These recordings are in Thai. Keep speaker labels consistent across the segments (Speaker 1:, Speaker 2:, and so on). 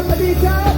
Speaker 1: up, Anita!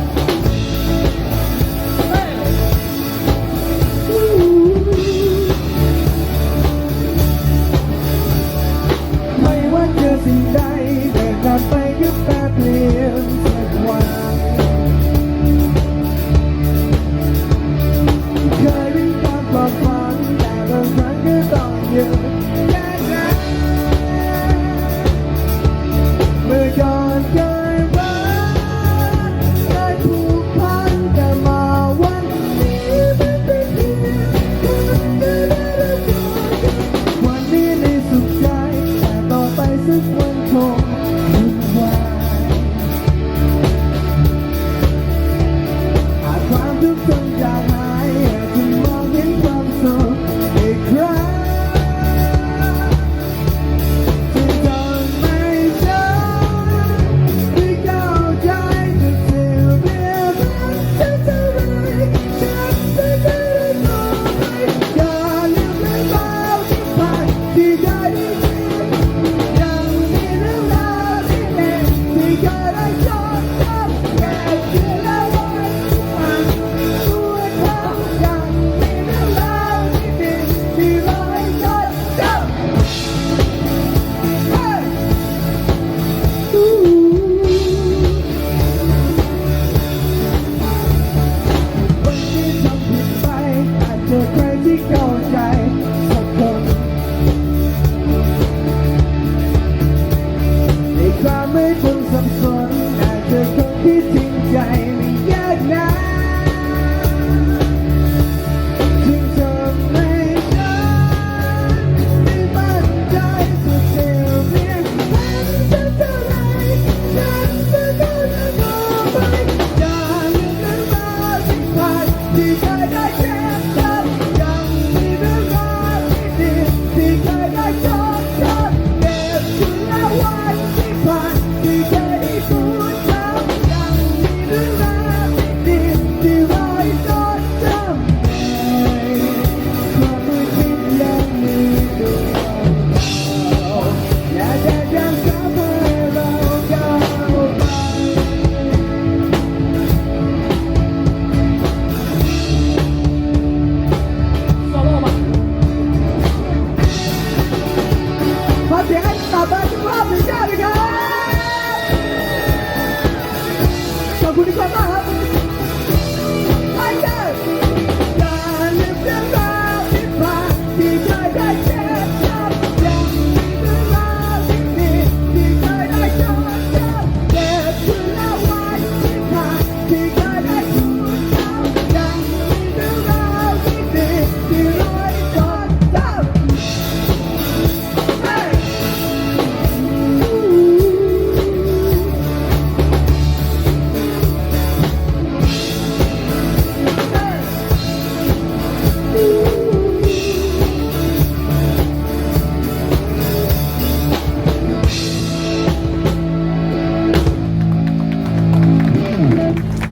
Speaker 1: this one call. ใครที่เข้าใจสักคนในความไม่พ้นสับสน